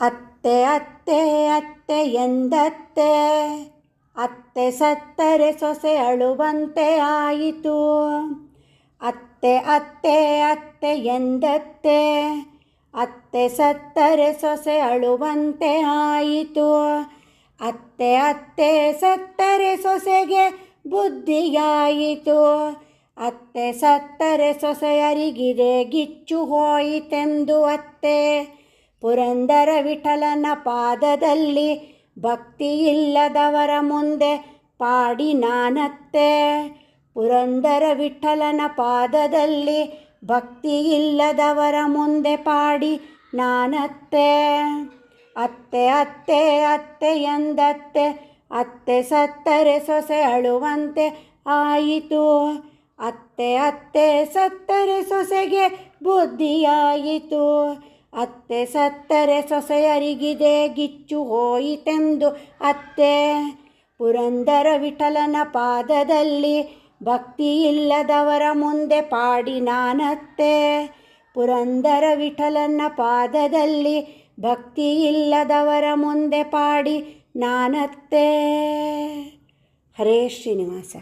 ಅತ್ತೆ ಅತ್ತೆ ಅತ್ತೆ ಎಂದತ್ತೆ. ಅತ್ತೆ ಸತ್ತರೆ ಸೊಸೆ ಅಳುವಂತೆ ಆಯಿತು. ಅತ್ತೆ ಅತ್ತೆ ಅತ್ತೆ ಎಂದತ್ತೆ. ಅತ್ತೆ ಸತ್ತರೆ ಸೊಸೆ ಅಳುವಂತೆ ಆಯಿತು. ಅತ್ತೆ ಅತ್ತೆ ಸತ್ತರೆ ಸೊಸೆಗೆ ಬುದ್ಧಿಯಾಯಿತು. ಅತ್ತೆ ಸತ್ತರೆ ಸೊಸೆಯರಿಗಿದೆ ಗಿಚ್ಚು ಹೋಯಿತೆಂದು ಅತ್ತೆ. ಪುರಂದರ ವಿಠಲನ ಪಾದದಲ್ಲಿ ಭಕ್ತಿ ಇಲ್ಲದವರ ಮುಂದೆ ಪಾಡಿ ನಾನತ್ತೆ. ಪುರಂದರ ವಿಠಲನ ಪಾದದಲ್ಲಿ ಭಕ್ತಿ ಇಲ್ಲದವರ ಮುಂದೆ ಪಾಡಿ ನಾನತ್ತೆ. ಅತ್ತೆ ಅತ್ತೆ ಅತ್ತೆ ಎಂದತ್ತೆ. ಅತ್ತೆ ಸತ್ತರೆ ಸೊಸೆ ಅಳುವಂತೆ ಆಯಿತು. ಅತ್ತೆ ಅತ್ತೆ ಸತ್ತರೆ ಸೊಸೆಗೆ ಬುದ್ಧಿಯಾಯಿತು. ಅತ್ತೆ ಸತ್ತರೆ ಸೊಸೆಯರಿಗಿದೆ, ಗಿಚ್ಚು ಹೋಯಿತೆಂದು ಅತ್ತೆ. ಪುರಂದರ ವಿಠಲನ ಪಾದದಲ್ಲಿ ಭಕ್ತಿ ಇಲ್ಲದವರ ಮುಂದೆ ಪಾಡಿ ನಾನತ್ತೆ. ಪುರಂದರ ವಿಠಲನ ಪಾದದಲ್ಲಿ ಭಕ್ತಿ ಇಲ್ಲದವರ ಮುಂದೆ ಪಾಡಿ ನಾನತ್ತೆ. ಹರೇ ಶ್ರೀನಿವಾಸ.